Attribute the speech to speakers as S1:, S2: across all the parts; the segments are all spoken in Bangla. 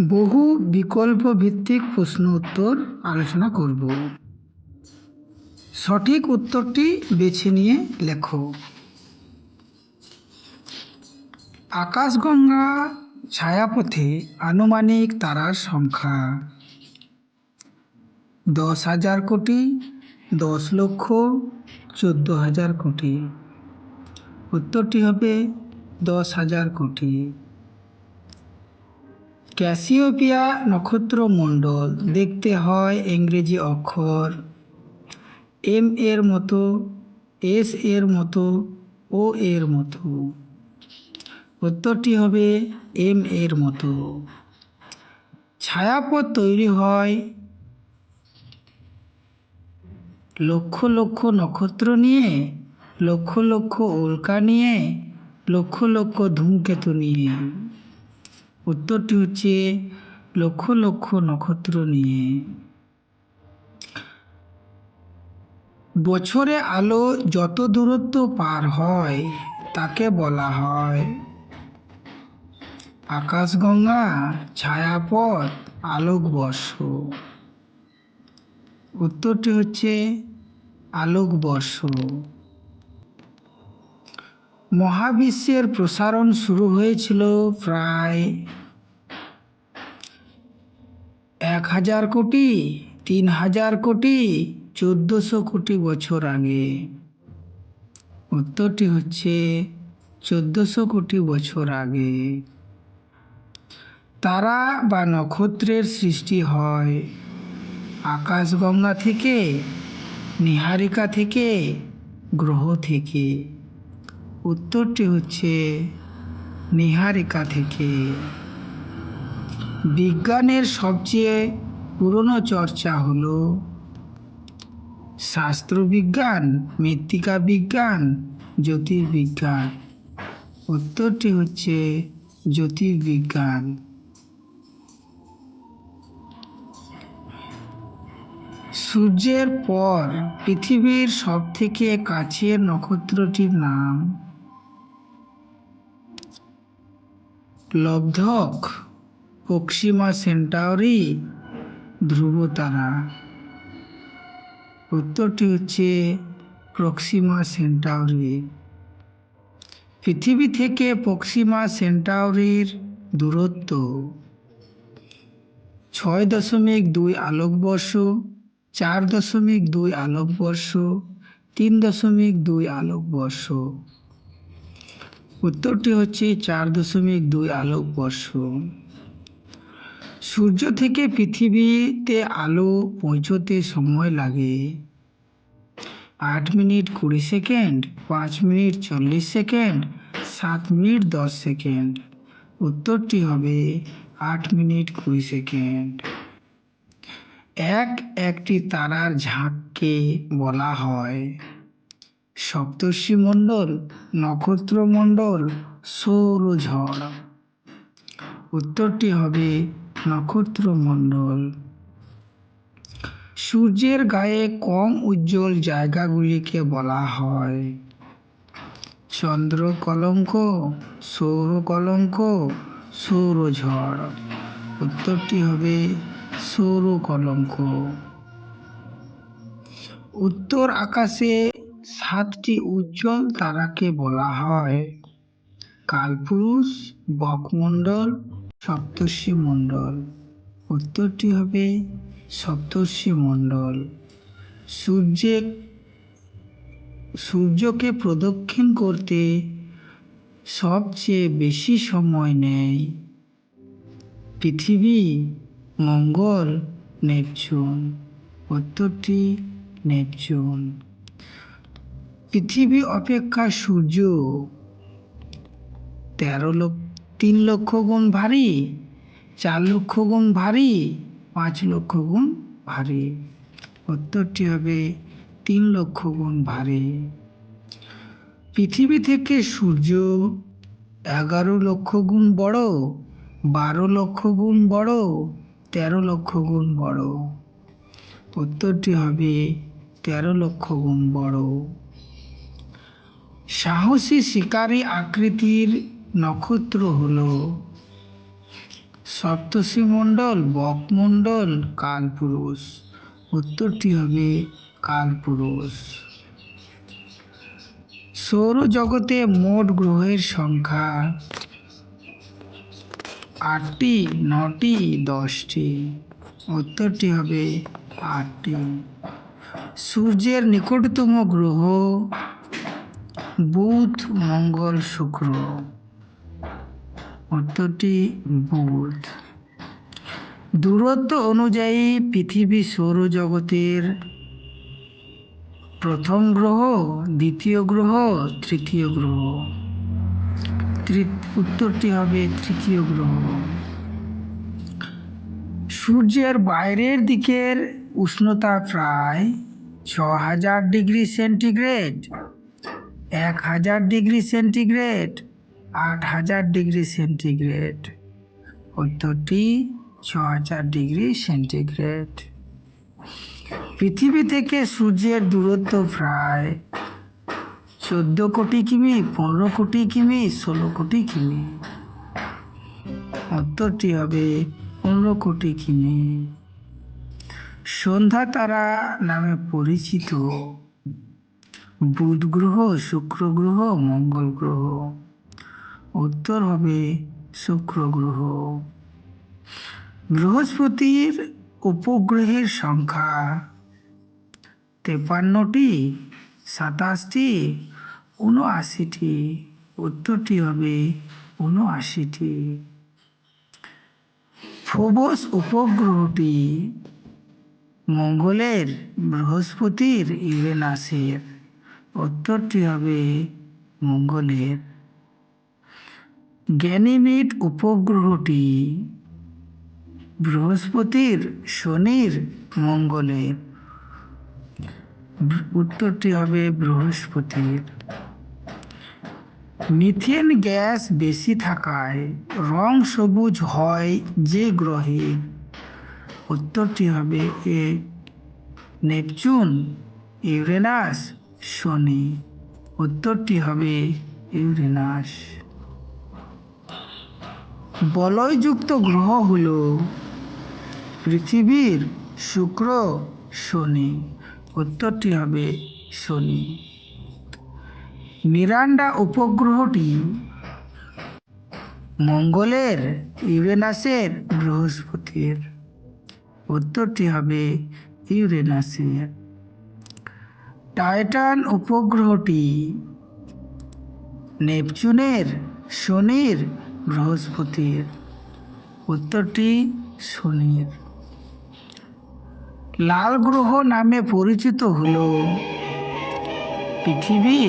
S1: বহু বিকল্প ভিত্তিক প্রশ্ন উত্তর আলোচনা করব। সঠিক উত্তরটি বেছে নিয়ে লেখো। আকাশগঙ্গা ছায়াপথে আনুমানিক তারার সংখ্যা। দশ হাজার কোটি, দশ লক্ষ, চোদ্দ হাজার কোটি। উত্তরটি হবে দশ হাজার কোটি। ক্যাসিওপিয়া নক্ষত্রমণ্ডল দেখতে হয় ইংরেজি অক্ষর এম এর মতো, এস এর মতো, ও এর মতো। উত্তরটি হবে এম এর মতো। ছায়াপথ তৈরি হয় লক্ষ লক্ষ নক্ষত্র নিয়ে, লক্ষ লক্ষ উল্কা নিয়ে, লক্ষ লক্ষ ধূমকেতু নিয়ে। উত্তরটি হচ্ছে লক্ষ লক্ষ নক্ষত্র নিয়ে। বছরে আলো যত দূরত্ব পার হয়, তাকে বলা হয় আকাশগঙ্গা, ছায়াপথ, আলোকবর্ষ। উত্তরটি হচ্ছে আলোকবর্ষ। মহাবিশ্বের প্রসারণ শুরু হয়েছিল প্রায় এক হাজার কোটি, তিন হাজার কোটি, চোদ্দোশো কোটি বছর আগে। উত্তরটি হচ্ছে চোদ্দোশো কোটি বছর আগে। তারা বা নক্ষত্রের সৃষ্টি হয়। আকাশগঙ্গা থেকে, নিহারিকা থেকে, গ্রহ থেকে। উত্তরটি হচ্ছে নিহারিকা থেকে। বিজ্ঞানের সবচেয়ে পুরনো চর্চা হলো শাস্ত্রবিজ্ঞান, মৃত্তিকা বিজ্ঞান, জ্যোতির্বিজ্ঞান। উত্তরটি হচ্ছে জ্যোতির্বিজ্ঞান। সূর্যের পর পৃথিবীর সবথেকে কাছের নক্ষত্রটির নাম লব্ধক পক্সিমা সেন্টাউরি, ধ্রুবতারা। উত্তরটি হচ্ছে প্রক্সিমা সেন্টাউরি। পৃথিবী থেকে পক্সিমা সেন্টাউরির দূরত্ব ছয় দশমিক দুই আলোকবর্ষ, চার দশমিক দুই আলোকবর্ষ, তিন দশমিক দুই আলোকবর্ষ। উত্তরটি হচ্ছে চার দশমিক দুই আলোকবর্ষ সূর্য থেকে পৃথিবীতে আলো পৌঁছতে সময় লাগে আট মিনিট কুড়ি সেকেন্ড, পাঁচ মিনিট চল্লিশ সেকেন্ড, সাত মিনিট দশ সেকেন্ড। উত্তরটি হবে আট মিনিট কুড়ি সেকেন্ড। এক একটি তারার ঝাঁককে বলা হয়। সপ্তর্ষি মণ্ডল নক্ষত্রমণ্ডল সৌরঝড় উত্তরটি হবে নক্ষত্রমণ্ডল সূর্যের গায়ে কম উজ্জ্বল জায়গাগুলিকে বলা হয়। চন্দ্র কলঙ্ক, সৌর কলঙ্ক সৌরঝড় উত্তরটি হবে সৌর কলঙ্ক। উত্তর আকাশে সাতটি উজ্জ্বল তারাকে বলা হয়। কালপুরুষ, বকমণ্ডল, সপ্তর্ষি মণ্ডল। উত্তরটি হবে সপ্তর্ষি মণ্ডল। সূর্যের সূর্যকে প্রদক্ষিণ করতে সবচেয়ে বেশি সময় নেয়। পৃথিবী, মঙ্গল, নেপচুন। উত্তরটি নেপচুন। পৃথিবী অপেক্ষা সূর্য। তেরো লক্ষ, তিন লক্ষ গুণ ভারী, চার লক্ষ গুণ ভারী, পাঁচ লক্ষ গুণ ভারী। উত্তরটি হবে তিন লক্ষ গুণ ভারী। পৃথিবী থেকে সূর্য এগারো লক্ষ গুণ বড়, বারো লক্ষ গুণ বড়, তেরো লক্ষ গুণ বড়। উত্তরটি হবে তেরো লক্ষ গুণ বড়। সাহসী শিকারী আকৃতির নক্ষত্র হল সপ্তর্ষি মণ্ডল বকমণ্ডল কালপুরুষ। উত্তরটি হবে কালপুরুষ। সৌরজগতে মোট গ্রহের সংখ্যা আটটি, নটি, দশটি। উত্তরটি হবে আটটি। সূর্যের নিকটতম গ্রহ বুধ, মঙ্গল, শুক্র। উত্তরটি বুধ। দূরত্ব অনুযায়ী পৃথিবী সৌরজগতের প্রথম গ্রহ, দ্বিতীয় গ্রহ, তৃতীয় গ্রহ। উত্তরটি হবে তৃতীয় গ্রহ। সূর্যের বাইরের দিকের উষ্ণতা প্রায় ছ হাজার ডিগ্রি সেন্টিগ্রেড। এক হাজার ডিগ্রি সেন্টিগ্রেড, আট হাজার ডিগ্রি সেন্টিগ্রেড। উত্তরটি ছ হাজার ডিগ্রি সেন্টিগ্রেড। পৃথিবী থেকে সূর্যের দূরত্ব প্রায় চোদ্দ কোটি কিমি, পনেরো কোটি কিমি, ষোলো কোটি কিমি। উত্তরটি হবে পনেরো কোটি কিমি। সন্ধ্যা তারা নামে পরিচিত। বুধ গ্রহ, শুক্র গ্রহ, মঙ্গল গ্রহ, উত্তর হবে শুক্র গ্রহ। বৃহস্পতির উপগ্রহের সংখ্যা তেপান্নটি, সাতাশটি উনআশিটি উত্তরটি হবে উনআশিটি ফোবস উপগ্রহটি মঙ্গলের বৃহস্পতির ইউরেনাসের। উত্তরটি হবে মঙ্গলের। গ্যানিমিড উপগ্রহটি বৃহস্পতির, শনির, মঙ্গলের। উত্তরটি হবে বৃহস্পতির। মিথেন গ্যাস বেশি থাকায় রং সবুজ হয় যে গ্রহে। উত্তরটি হবে এ নেপচুন, ইউরেনাস শনি উত্তরটি হবে ইউরেনাস। বলয়যুক্ত গ্রহ হল পৃথিবীর শুক্র শনি, উত্তরটি হবে শনি। মিরান্ডা উপগ্রহটি মঙ্গলের, ইউরেনাসের বৃহস্পতির, উত্তরটি হবে ইউরেনাসের। টাইটান উপগ্রহটি নেপচুনের শনির বৃহস্পতির উত্তরটি শনির। লাল গ্রহ নামে পরিচিত হল পৃথিবী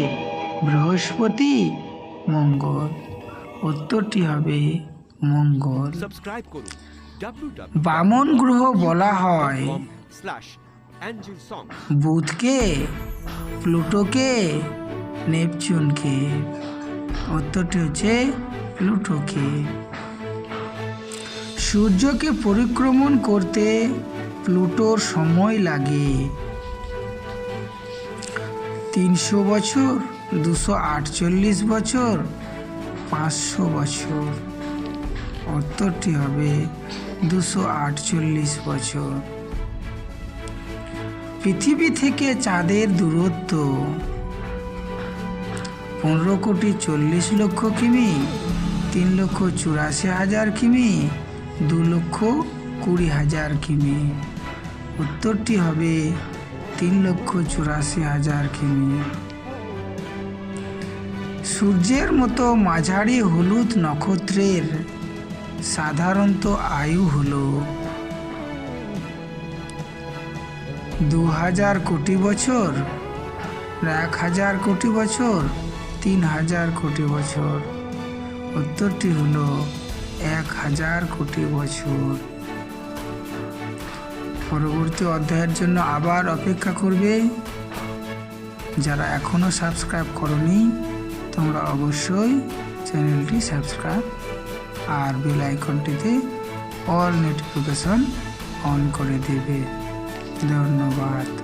S1: বৃহস্পতি মঙ্গল উত্তরটি হবে মঙ্গল। বামন গ্রহ বলা হয় বুধকে প্লুটোকে, নেপচুনকে উত্তরটি হচ্ছে প্লুটোকে। সূর্যকে পরিক্রমণ করতে প্লুটোর সময় লাগে। তিনশো বছর, দুশো আটচল্লিশ বছর, পাঁচশো বছর উত্তরটি হবে দুশো আটচল্লিশ বছর। পৃথিবী থেকে চাঁদের দূরত্ব। পনেরো কোটি চল্লিশ লক্ষ কিমি, তিন লক্ষ চুরাশি হাজার কিমি, দু লক্ষ কুড়ি হাজার কিমি। উত্তরটি হবে তিন লক্ষ চুরাশি হাজার কিমি। সূর্যের মতো মাঝারি হলুদ নক্ষত্রের সাধারণত আয়ু হলো দু হাজার কোটি বছর এক হাজার কোটি বছর তিন হাজার কোটি বছর। উত্তরটি হলো এক হাজার কোটি বছর। পরবর্তী অধ্যায়ের জন্য আবার অপেক্ষা করবে। যারা এখনও সাবস্ক্রাইব করনি, তোমরা অবশ্যই চ্যানেলটি সাবস্ক্রাইব আর বেল আইকনটিতে অল নোটিফিকেশন অন করে দেবে। ধন্যবাদ